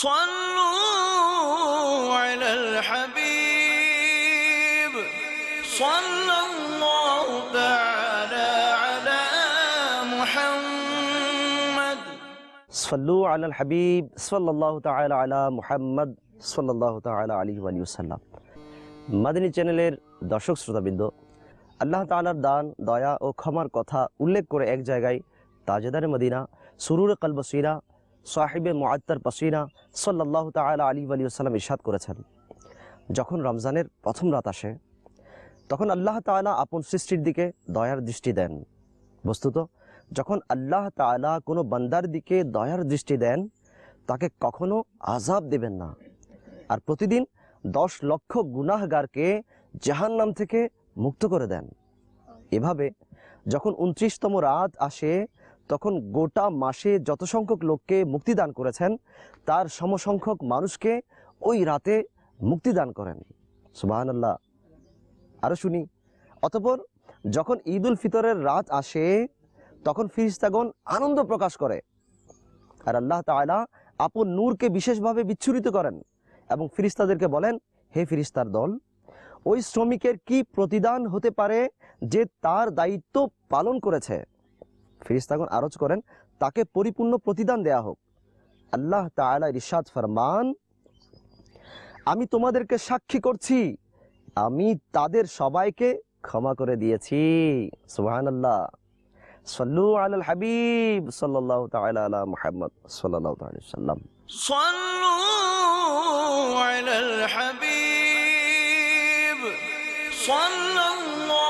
صلوا على الحبيب صلى الله تعالى على محمد সল্লু আলাল হাবিব সাল্লাহ তাআলা আলা মুহাম্মদ সাল্লাহ তাআলা আলী আলী সাল্লাম মাদিনী চ্যানেলের দর্শক শ্রোতাবৃন্দ আল্লাহ তাআলার দান দয়া ও ক্ষমার কথা উল্লেখ করে এক জায়গায় তাজেদার মদিনা সুরুর কলবসিরা সাহিবে মুআত্তার পসিনা সাল্লাহ তাআলা আলী আলী সাল্লাম ইরশাদ করেছেন। যখন রমজানের প্রথম রাত আসে, তখন আল্লাহ তাআলা আপন সৃষ্টির দিকে দয়ার দৃষ্টি দেন। বস্তুত, যখন আল্লাহ তাআলা কোনো বান্দার দিকে দয়ার দৃষ্টি দেন, তাকে কখনো আজাব দেবেন না। আর প্রতিদিন দশ লক্ষ গুনাহগারকে জাহান্নাম থেকে মুক্ত করে দেন। এভাবে যখন উনত্রিশতম রাত আসে তখন গোটা মাসে যত সংখ্যক লোককে মুক্তি দান করেছেন, তার সমসংখ্যক মানুষকে ওই রাতে মুক্তি দান করেন। সুবাহান আল্লাহ আরও শুনি। অতপর যখন ঈদ উল ফিতরের রাত আসে, তখন ফিরিস্তাগণ আনন্দ প্রকাশ করে। আর আল্লাহ তাআলা আপন নূরকে বিশেষভাবে বিচ্ছুরিত করেন এবং ফিরিস্তাদেরকে বলেন, হে ফিরিস্তার দল, ওই শ্রমিকের কি প্রতিদান হতে পারে যে তার দায়িত্ব পালন করেছে? ফিরিস্তাগণ আরজ করেন, তাকে পরিপূর্ণ প্রতিদান দেয়া হোক। আল্লাহ তালা ইরশাদ ফরমান, আমি তোমাদেরকে সাক্ষী করছি, আমি তাদের সবাইকে ক্ষমা করে দিয়েছি। সুহান আল্লাহ সল্লু আল হাবিব সাল্লাহ তালা মোহাম্মদ সাল্লাহ সাল্লাম সল্লু আল হাবিব সাল্লাল্লাহু